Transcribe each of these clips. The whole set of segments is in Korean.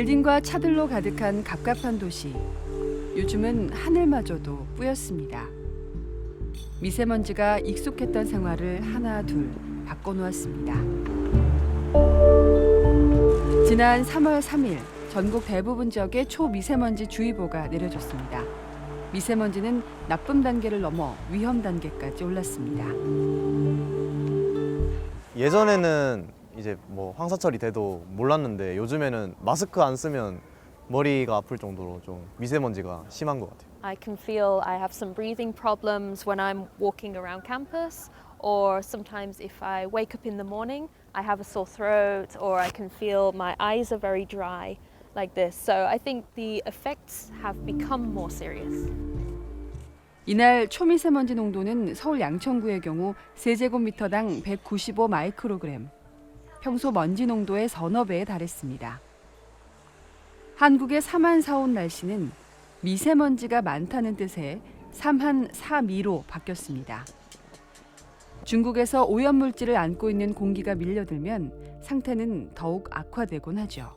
빌딩과 차들로 가득한 갑갑한 도시. 요즘은 하늘마저도 뿌였습니다. 미세먼지가 익숙했던 생활을 하나 둘 바꿔놓았습니다. 지난 3월 3일 전국 대부분 지역에 초미세먼지 주의보가 내려졌습니다. 미세먼지는 나쁨 단계를 넘어 위험 단계까지 올랐습니다. 예전에는 이제 뭐 황사철이 돼도 몰랐는데 요즘에는 마스크 안 쓰면 머리가 아플 정도로 좀 미세먼지가 심한 것 같아요. I can feel I have some breathing problems when I'm walking around campus, or sometimes if I wake up in the morning, I have a sore throat, or I can feel my eyes are very dry, like this. So I think the effects have become more serious. 이날 초미세먼지 농도는 서울 양천구의 경우 세제곱미터당 195 마이크로그램, 평소 먼지 농도의 서너 배에 달했습니다. 한국의 삼한 사온 날씨는 미세먼지가 많다는 뜻의 삼한 사미로 바뀌었습니다. 중국에서 오염물질을 안고 있는 공기가 밀려들면 상태는 더욱 악화되곤 하죠.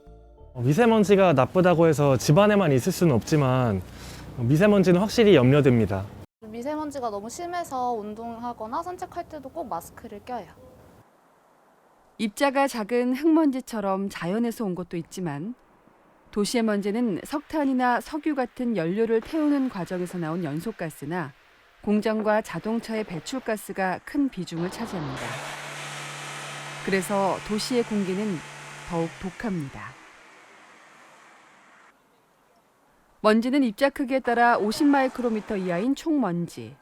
어, 미세먼지가 나쁘다고 해서 집안에만 있을 수는 없지만 미세먼지는 확실히 염려됩니다. 미세먼지가 너무 심해서 운동하거나 산책할 때도 꼭 마스크를 껴요. 입자가 작은 흙먼지처럼 자연에서 온 것도 있지만 도시의 먼지는 석탄이나 석유 같은 연료를 태우는 과정에서 나온 연소가스나 공장과 자동차의 배출가스가 큰 비중을 차지합니다. 그래서 도시의 공기는 더욱 독합니다. 먼지는 입자 크기에 따라 50마이크로미터 이하인 총먼지,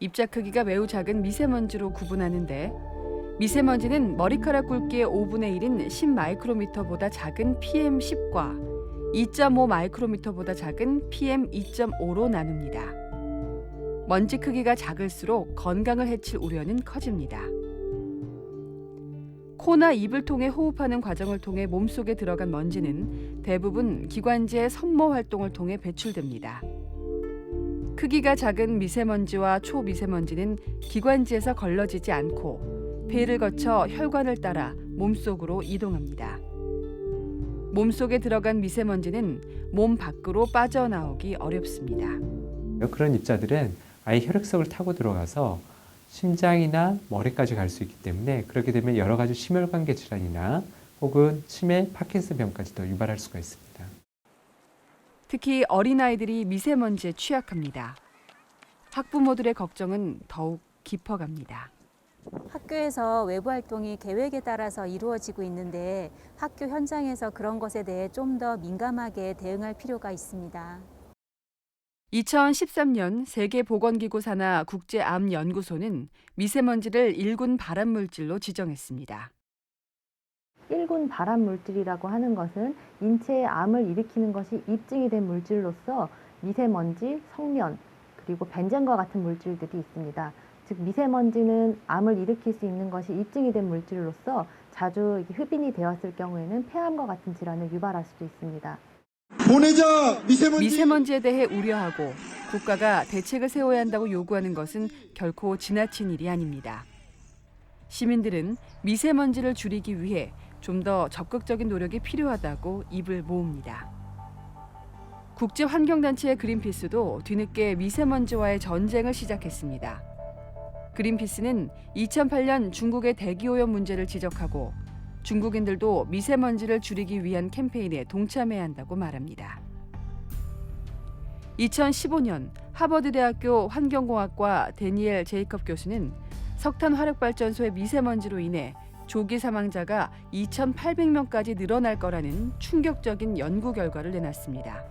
입자 크기가 매우 작은 미세먼지로 구분하는데 미세먼지는 머리카락 굵기의 5분의 1인 10마이크로미터보다 작은 PM10과 2.5 마이크로미터보다 작은 PM2.5로 나눕니다. 먼지 크기가 작을수록 건강을 해칠 우려는 커집니다. 코나 입을 통해 호흡하는 과정을 통해 몸속에 들어간 먼지는 대부분 기관지의 선모 활동을 통해 배출됩니다. 크기가 작은 미세먼지와 초미세먼지는 기관지에서 걸러지지 않고 폐를 거쳐 혈관을 따라 몸속으로 이동합니다. 몸속에 들어간 미세먼지는 몸 밖으로 빠져나오기 어렵습니다. 그런 입자들은 아예 혈액속을 타고 들어가서 심장이나 머리까지 갈 수 있기 때문에 그렇게 되면 여러 가지 심혈관계 질환이나 혹은 치매, 파킨슨 병까지도 유발할 수가 있습니다. 특히 어린아이들이 미세먼지에 취약합니다. 학부모들의 걱정은 더욱 깊어갑니다. 학교에서 외부 활동이 계획에 따라서 이루어지고 있는데 학교 현장에서 그런 것에 대해 좀 더 민감하게 대응할 필요가 있습니다. 2013년 세계보건기구 산하 국제암연구소는 미세먼지를 1군 발암물질로 지정했습니다. 1군 발암 물질이라고 하는 것은 인체에 암을 일으키는 것이 입증이 된 물질로서 미세먼지, 성면, 그리고 벤젠과 같은 물질들이 있습니다. 즉 미세먼지는 암을 일으킬 수 있는 것이 입증이 된 물질로서 자주 흡인이 되었을 경우에는 폐암과 같은 질환을 유발할 수도 있습니다. 보내자 미세먼지. 미세먼지에 대해 우려하고 국가가 대책을 세워야 한다고 요구하는 것은 결코 지나친 일이 아닙니다. 시민들은 미세먼지를 줄이기 위해 좀 더 적극적인 노력이 필요하다고 입을 모읍니다. 국제 환경단체 그린피스도 뒤늦게 미세먼지와의 전쟁을 시작했습니다. 그린피스는 2008년 중국의 대기오염 문제를 지적하고 중국인들도 미세먼지를 줄이기 위한 캠페인에 동참해야 한다고 말합니다. 2015년 하버드대학교 환경공학과 데니엘 제이컵 교수는 석탄 화력 발전소의 미세먼지로 인해 조기 사망자가 2,800명까지 늘어날 거라는 충격적인 연구 결과를 내놨습니다.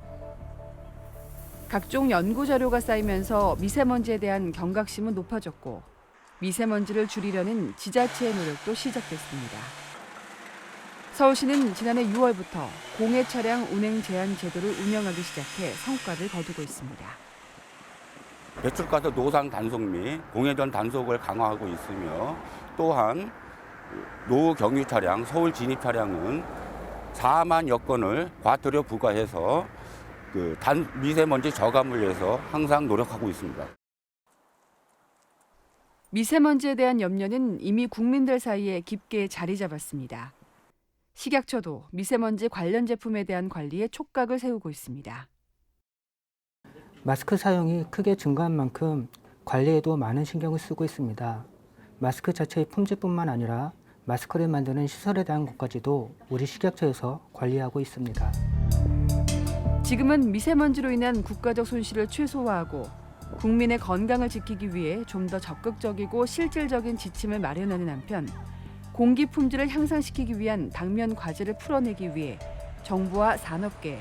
각종 연구 자료가 쌓이면서 미세먼지에 대한 경각심은 높아졌고 미세먼지를 줄이려는 지자체의 노력도 시작됐습니다. 서울시는 지난해 6월부터 공해 차량 운행 제한 제도를 운영하기 시작해 성과를 거두고 있습니다. 배출가스 노상 단속 및 공회전 단속을 강화하고 있으며 또한 노후 경유 차량, 서울 진입 차량은 4만 여 건을 과태료 부과해서 그 단, 미세먼지 저감을 위해서 항상 노력하고 있습니다. 미세먼지에 대한 염려는 이미 국민들 사이에 깊게 자리 잡았습니다. 식약처도 미세먼지 관련 제품에 대한 관리에 촉각을 세우고 있습니다. 마스크 사용이 크게 증가한 만큼 관리에도 많은 신경을 쓰고 있습니다. 마스크 자체의 품질뿐만 아니라 마스크를 만드는 시설에 대한 것까지도 우리 식약처에서 관리하고 있습니다. 지금은 미세먼지로 인한 국가적 손실을 최소화하고 국민의 건강을 지키기 위해 좀 더 적극적이고 실질적인 지침을 마련하는 한편 공기 품질을 향상시키기 위한 당면 과제를 풀어내기 위해 정부와 산업계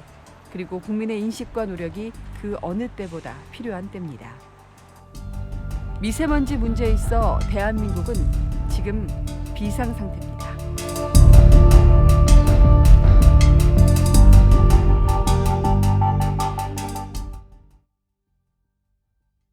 그리고 국민의 인식과 노력이 그 어느 때보다 필요한 때입니다. 미세먼지 문제에 있어 대한민국은 지금 비상 상태입니다.